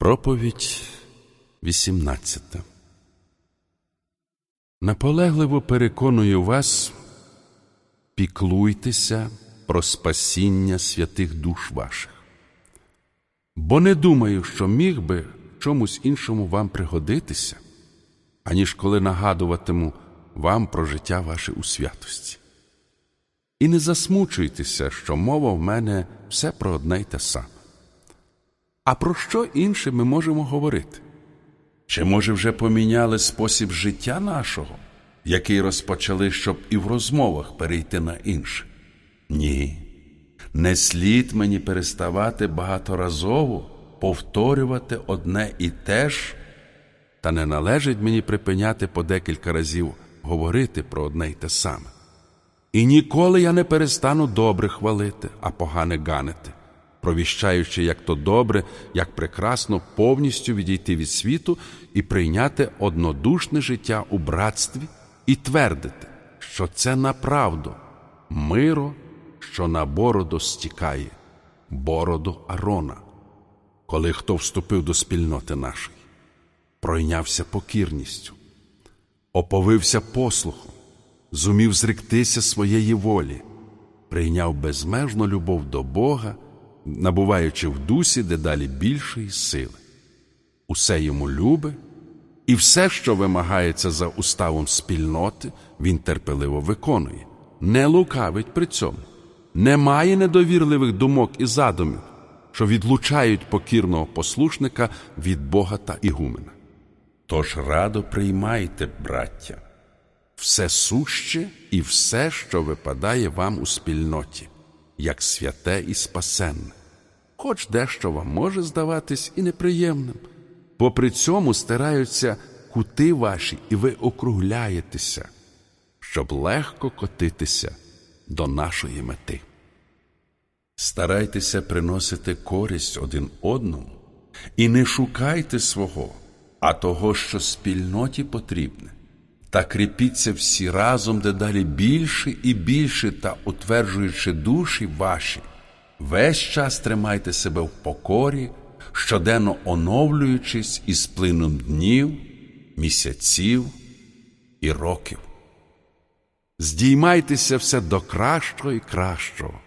Проповідь 18 Наполегливо переконую вас, піклуйтеся про спасіння святих душ ваших. Бо не думаю, що міг би чомусь іншому вам пригодитися, аніж коли нагадуватиму вам про життя ваше у святості. І не засмучуйтеся, що мова в мене все про одне й те саме. А про що інше ми можемо говорити? Чи, може, вже поміняли спосіб життя нашого, який розпочали, щоб і в розмовах перейти на інше? Ні. Не слід мені переставати багаторазово повторювати одне і те ж, та не належить мені припиняти по декілька разів говорити про одне й те саме. І ніколи я не перестану добре хвалити, а погане ганити, провіщаючи, як то добре, як прекрасно повністю відійти від світу і прийняти однодушне життя у братстві і твердити, що це направду миро, що на бороду стікає, бороду Арона, коли хто вступив до спільноти нашої, пройнявся покірністю, оповився послухом зумів зректися своєї волі, прийняв безмежну любов до Бога, набуваючи в дусі дедалі більшої сили. Усе йому любе, і все, що вимагається за уставом спільноти, він терпеливо виконує, не лукавить при цьому, не має недовірливих думок і задумів, що відлучають покірного послушника від Бога та Ігумена. Тож радо приймайте, браття все суще і все, що випадає вам у спільноті, як святе і спасенне, хоч дещо вам може здаватись і неприємним, бо при цьому стараються кути ваші, і ви округляєтеся, щоб легко котитися до нашої мети. Старайтеся приносити користь один одному і не шукайте свого, а того, що спільноті потрібне та кріпіться всі разом дедалі більше і більше та утверджуючи душі ваші, весь час тримайте себе в покорі, щоденно оновлюючись із плином днів, місяців і років. Здіймайтеся все до кращого і кращого,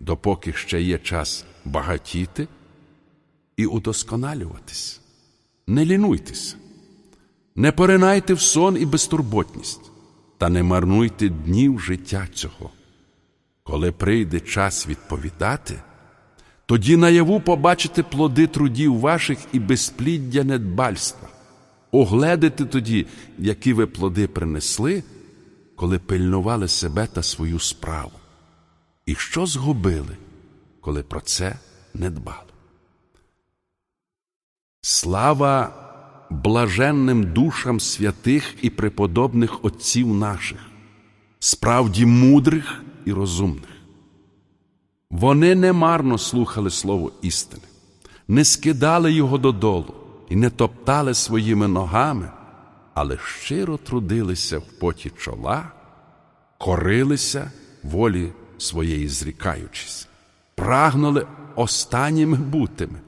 допоки ще є час багатіти і удосконалюватись. Не лінуйтеся. Не поринайте в сон і безтурботність, та не марнуйте днів життя цього. Коли прийде час відповідати, тоді наяву побачите плоди трудів ваших і безпліддя недбальства, огледите тоді, які ви плоди принесли, коли пильнували себе та свою справу, і що згубили, коли про це не дбали. Слава блаженним душам святих і преподобних отців наших, справді мудрих і розумних. Вони немарно слухали слово істини, не скидали його додолу і не топтали своїми ногами, але щиро трудилися в поті чола, корилися волі своєї зрікаючись, прагнули останніми бутими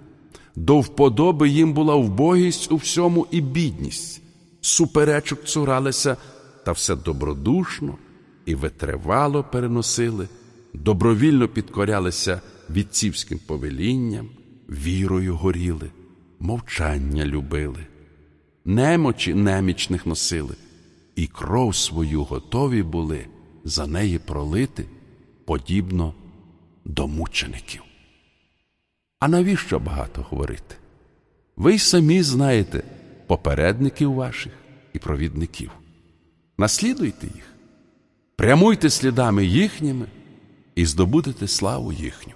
до вподоби їм була вбогість у всьому і бідність, суперечок цуралися, та все добродушно і витривало переносили, добровільно підкорялися відцівським повелінням, вірою горіли, мовчання любили, немочі немічних носили, і кров свою готові були за неї пролити, подібно до мучеників. А навіщо багато говорити? Ви й самі знаєте попередників ваших і провідників. Наслідуйте їх, прямуйте слідами їхніми і здобудете славу їхню.